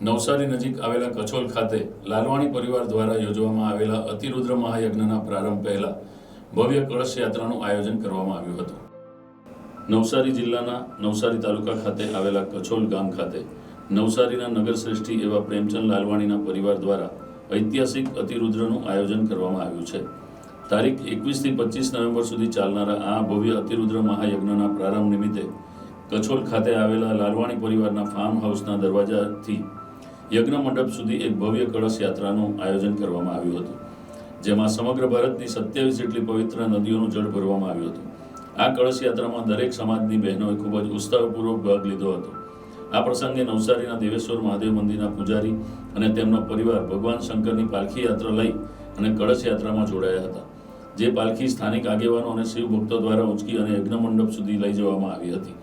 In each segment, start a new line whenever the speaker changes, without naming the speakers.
નવસારી નજીક આવેલા કછોલ ખાતે લાલવાણી પરિવાર દ્વારા યોજવામાં આવેલા અતિરુદ્ર મહાયજ્ઞના પ્રારંભ પહેલા ભવ્ય કળશ યાત્રાનું આયોજન કરવામાં આવ્યું હતું. નવસારી જિલ્લાના નવસારી તાલુકા ખાતે આવેલા કછોલ ગામ ખાતે નવસારીના નગરશ્રેષ્ઠી એવા પ્રેમચંદ લાલવાણીના પરિવાર દ્વારા ઐતિહાસિક અતિરુદ્રનું આયોજન કરવામાં આવ્યું છે. તારીખ એકવીસથી પચીસ નવેમ્બર સુધી ચાલનારા આ ભવ્ય અતિરુદ્ર મહાયજ્ઞના પ્રારંભ નિમિત્તે કછોલ ખાતે આવેલા લાલવાણી પરિવારના ફાર્મ હાઉસના દરવાજાથી યજ્ઞ મંડપ સુધી એક ભવ્ય કળશ યાત્રાનું આયોજન કરવામાં આવ્યું હતું, જેમાં સમગ્ર ભારતની સત્યાવીસ જેટલી પવિત્ર નદીઓનું જળ ભરવામાં આવ્યું હતું. આ કળશ યાત્રામાં દરેક સમાજની બહેનોએ ખૂબ જ ઉત્સાહપૂર્વક ભાગ લીધો હતો. આ પ્રસંગે નવસારીના દેવેશ્વર મહાદેવ મંદિરના પૂજારી અને તેમનો પરિવાર ભગવાન શંકરની પાલખી યાત્રા લઈ અને કળશ યાત્રામાં જોડાયા હતા, જે પાલખી સ્થાનિક આગેવાનો અને શિવ ભક્તો દ્વારા ઉંચકી અને યજ્ઞ મંડપ સુધી લઈ જવામાં આવી હતી.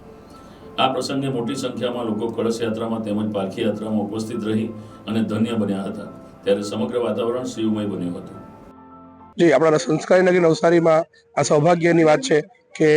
આ પ્રસંગે મોટી સંખ્યામાં લોકો કળશ યાત્રામાં તેમજ પાલખી યાત્રામાં ઉપસ્થિત રહી અને ધન્ય બન્યા હતા. ત્યારે સમગ્ર વાતાવરણ શિવમય બન્યું હતું.
જી, આપણા સંસ્કારી નગરી નવસારીમાં આ સૌભાગ્યની વાત છે કે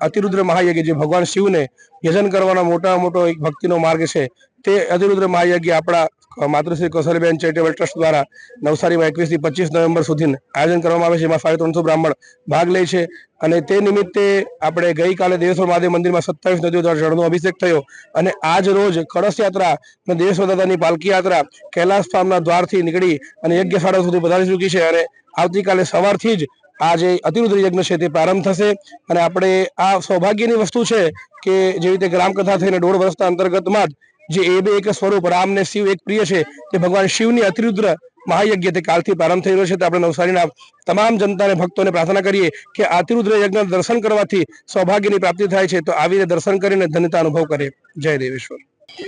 અતિરુદ્ર મહાયજ્ઞ જે ભગવાન શિવને ભજન કરવાનો મોટા મોટો એક ભક્તિનો માર્ગ છે તે અતિરુદ્ર મહાયજ્ઞ આપણા માતૃશ્રી કૌશલ્યબેન ચેરિટેબલ ટ્રસ્ટ દ્વારા નવસારીમાં એકવીસથી પચીસ નવેમ્બર સુધી આયોજન કરવામાં આવે છે. એમાં સાડી ત્રણસો બ્રાહ્મણ ભાગ લે છે અને તે નિમિત્તે આપણે ગઈકાલે દેવેશ્વર મહાદેવ મંદિરમાં સત્તાવીસ નદીઓ દ્વારા જળનો અભિષેક થયો અને આજ રોજ કળશ યાત્રા અને દેવેશ્વર દાદાની પાલકી યાત્રા કૈલાસ ધામના દ્વારથી નીકળી અને યજ્ઞશાળા સુધી પધારી ચૂકી છે અને આવતીકાલે સવારથી જ આ જે અતિરુદ્ર યજ્ઞ છે તે પ્રારંભ થશે. અને આપણે આ સૌભાગ્યની વસ્તુ છે કે જેવી રીતે ગ્રામકથા થઈને દોઢ વર્ષના અંતર્ગતમાં જ જે એ બે એક સ્વરૂપ, રામ ને શિવ એક પ્રિય છે, તે ભગવાન શિવની અતિરુદ્ર મહાયજ્ઞ તે કાલથી પ્રારંભ થઈ રહ્યો છે. તો આપણે નવસારીના તમામ જનતાને, ભક્તોને પ્રાર્થના કરીએ કે અતિરુદ્ર યજ્ઞ દર્શન કરવાથી સૌભાગ્યની પ્રાપ્તિ થાય છે. તો આવીને દર્શન કરીને ધન્યતા અનુભવ કરે. જય દેવેશ્વર.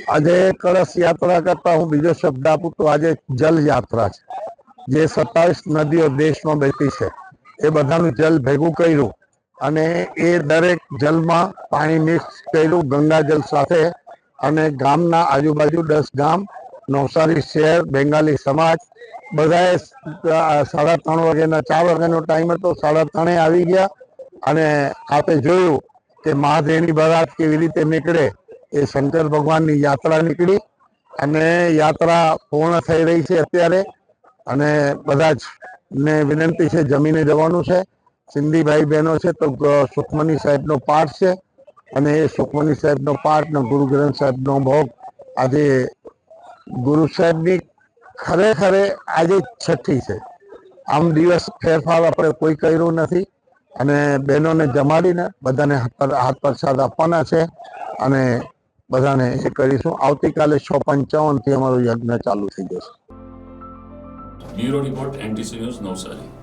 આજે કળશ યાત્રા કરતા હું બીજો શબ્દ આપું તો આજે જલ યાત્રા છે. જે સત્તાવીસ નદીઓ દેશમાં બેઠી છે. એ બધાનું જલ ભેગું કર્યું અને એ દરેક જલમાં પાણી મિક્સ કર્યું ગંગાજલ સાથે અને ગામના આજુબાજુ દસ ગામ, નવસારી શહેર, બેંગાલી સમાજ, બધાએ સાડા ત્રણ વાગ્યાના, ચાર વાગ્યાનો ટાઈમ હતો, સાડા ત્રણે આવી ગયા અને આપે જોયું કે મહાદેવની બરાત કેવી રીતે નીકળે એ શંકર ભગવાનની યાત્રા નીકળી અને યાત્રા પૂર્ણ થઈ રહી છે અત્યારે અને બધા જ ને વિનંતી છે જમીને જવાનું છે. સિંધીભાઈ બહેનો છે તો સુખમની સાહેબનો પાઠ છે. અને એ સુખમની સાહેબનો પાઠ ને ગુરુ ગ્રંથ સાહેબનો ભોગ. આજે ગુરુ સાહેબની ખરેખર આજે છઠ્ઠી છે. આમ દિવસ ફેરફાર આપણે કોઈ કર્યું નથી. અને બહેનોને જમાડીને બધાને હાથ પર, હાથ પ્રસાદ આપવાના છે. અને બધાને એ કરીશું. આવતીકાલે છ પંચાવનથી અમારું યજ્ઞ ચાલુ થઈ જશે.
Bureau report, NTC news Navsari.